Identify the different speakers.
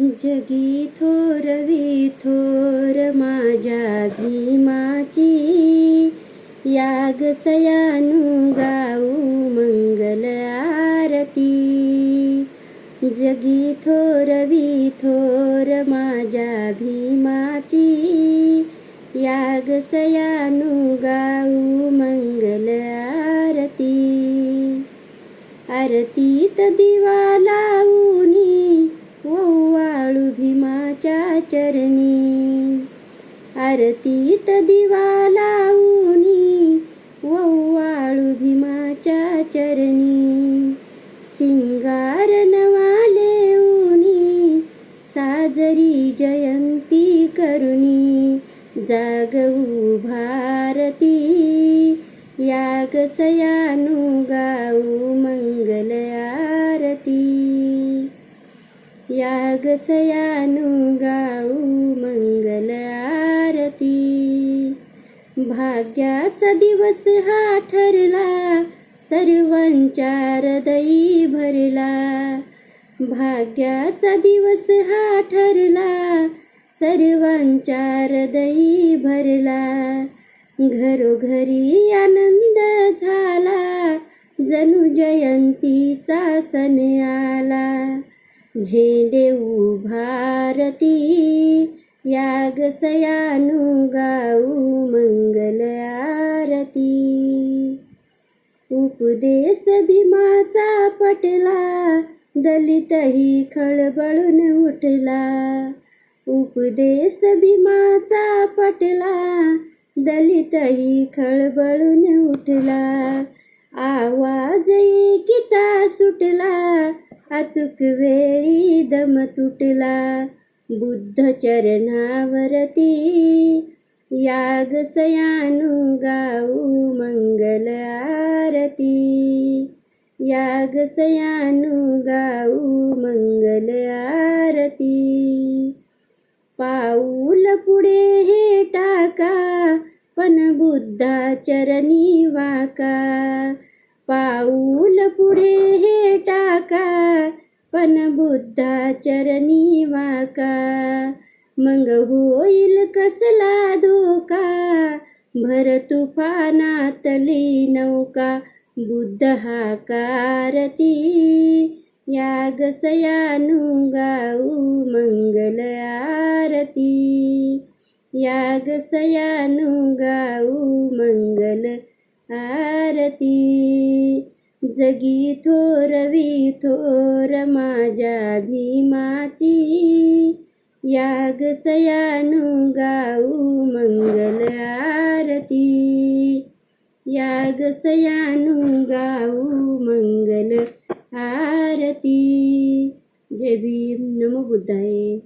Speaker 1: जगी थोर विथोर माझ्या भीमाची. याग सयानु गाऊ मंगल आरती. जगी थोर विथोर माझ्या भीमाची. याग सयानु गाऊ मंगल आरती. आरतीत दिवा लावू दिवा लावूनी ओवाळू भीमाच्या चरणी. सिंगार नवाले उनी साजरी जयंती करुणी जागवू भारती याग सयानु गाऊ मंगल आरती. याग सयानु गाऊ मंगल आरती. भाग्याचा दिवस हा ठरला सर्वांच्या हृदयी भरला. भाग्याचा दिवस हा ठरला सर्वांच्या हृदयी भरला. घरोघरी आनंद झाला जणू जयंतीचा सण आला. झेंडे उभारती याग सयानु गाऊ मंगल आरती उपदेश भीमाचा पटला दलितही खळबळून उठला. उपदेश भीमाचा पटला दलितही खळबळून उठला. आवाज एकीचा सुटला अचूक वेळी दम तुटला. बुद्ध चरणावरती याग सयानु गाऊ मंगल आरती याग सयानु गाऊ मंगल आरती पाऊल पुढे हे टाका पण बुद्धा चरणी वाका. पाऊल पुढे हे टाका पण बुद्धा चरणी वाका. मग होईल कसला धोका? भर तुफानातली नौका. बुद्ध हा कारती याग सयानु गाऊ मंगल आरती. याग सयानु गाऊ मंगल आरती. जगी थोरवी थोर माझ्या भीमाची. याग सयानु गाऊ मंगल आरती. याग सयानु गाऊ मंगल आरती. जय भीम. नमो बुद्धाय.